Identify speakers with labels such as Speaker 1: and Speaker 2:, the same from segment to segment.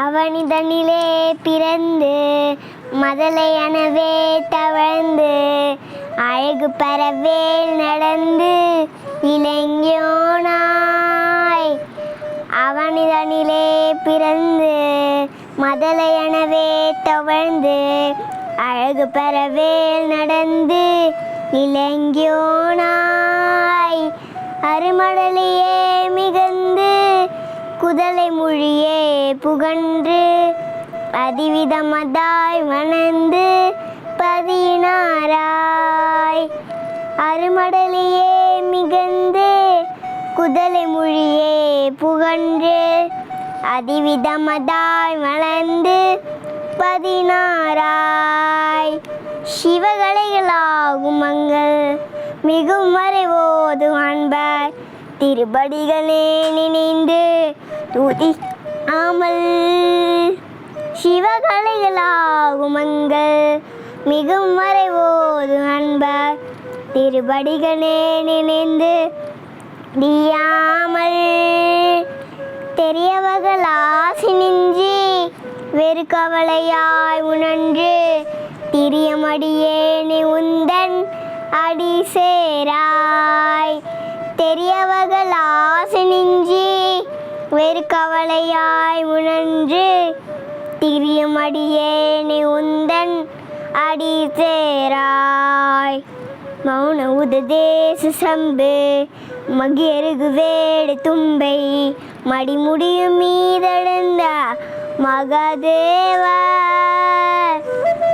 Speaker 1: அவனிதனிலே பிறந்து மதலை எனவே தவழ்ந்து அழகு பரவேல் நடந்து இளைஞனாய் அவனிதனிலே பிறந்து மதலை எனவே தவழ்ந்து அழகு பரவேல் நடந்து இளைஞனாய் அருமடலையே மிகுந்து குதலை மொழியே புகன்று அதிவிதமதாய் வணந்து பதினாராய் அருமடலையே மிகந்து குதலை மொழியே புகன்று அதிவிதமதாய் வளர்ந்து பதினாராய். சிவகலைகளாகும் அங்கள் மிகும் மறைவோது அன்பர். திருப்படிகளே நினைந்து துதிக்க ஆமல் சிவகலைகளாகும் அங்கள். மிகும் மறைவோது அன்பர். திருபடிகளே நினைந்து தியாமல். தெரியவர்கள் ஆசி நெஞ்சி வெறு கவலையாய் உணன்று திரியமடியேனே உந்தன் அடி சேராய். தெரியவர்கள் ஆசி வெறு கவலையாய் உணன்று திரியமடியேனே உந்தன் அடி சேராய். மௌன உததேச சம்பு மகியருகு வேடு தும்பை மடிமுடியும் மீதெழுந்த மகாதேவ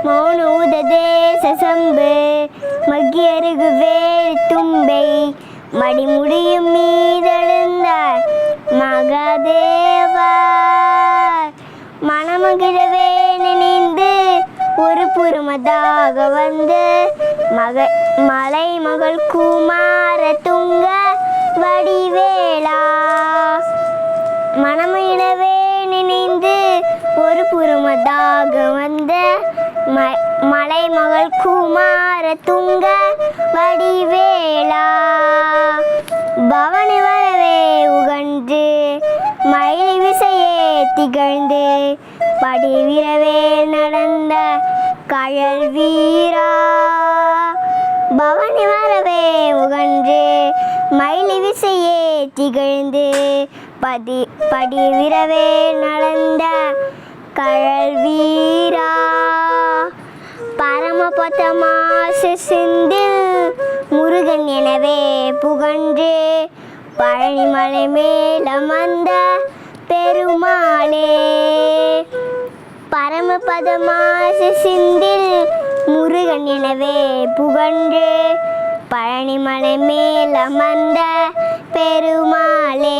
Speaker 1: மௌன உததேச சம்பு மகியருகு வேடு தும்பை மடிமுடியும் மீதெழுந்த மகாதேவ மணமகிழவே நினைந்து ஒரு புறமதாக வந்து மக மலை மகள் படி நடந்த கழல் வீரா. பவனி வரவே உகன்று மயிலி விசையே திகழ்ந்து பதி படி படிவிரவே நடந்த கழல் வீரா. பரமபதமாச சிந்தில் முருகன் எனவே புகன்று பழனிமலை மேலமர்ந்த பெருமாளே. பரமபதமாச சிந்தில் முருகன் எனவே புகன்று பழனிமலை மேல் அமர்ந்த பெருமாளே.